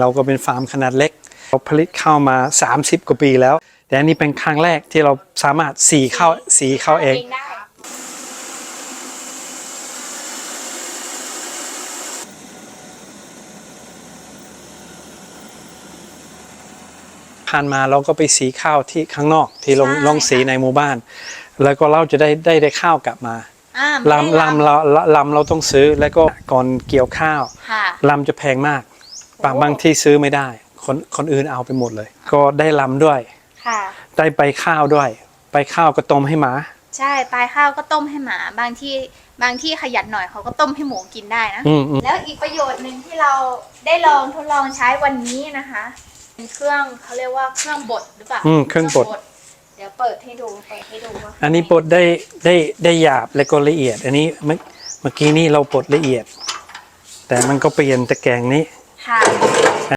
เราก็เป็นฟาร์มขนาดเล็ก เราผลิตข้าวมา 30 กว่าปีแล้ว แต่อันนี้เป็นครั้งแรกที่เราสามารถสีข้าวสีข้าวเองได้ผ่านมาเราก็ไปสีข้าวที่ข้างนอกที่ลงลงสีในหมู่บ้าน แล้วก็เราจะได้ได้ได้ข้าวกลับมาอ่าลำลำเราลำเราต้องซื้อแล้วก็ก่อนเกี่ยวข้าวค่ะลำจะแพงมาก บางบางที่ซื้อไม่ได้ คนคนอื่นเอาไปหมดเลย ก็ได้ลำด้วย ค่ะ ได้ใบข้าวด้วยใบข้าวก็ต้มให้หมา ใช่ปลายข้าวก็ต้มให้หมา บางที่บางที่ขยันหน่อยเขาก็ต้มให้หมูกินได้นะ อืมอืมแล้วอีกประโยชน์หนึ่งที่เราได้ลองทดลองใช้วันนี้นะคะเป็นเครื่องเขาเรียกว่าเครื่องบดหรือเปล่าอืมเครื่องบด เดี๋ยวเปิดให้ดูเปิดให้ดูว่าอันนี้บดได้ได้ได้หยาบและก็ละเอียด อันนี้เมื่อเมื่อกี้นี่เราบดละเอียด แต่มันก็เปลี่ยนตะแกรงนี้ ค่ะ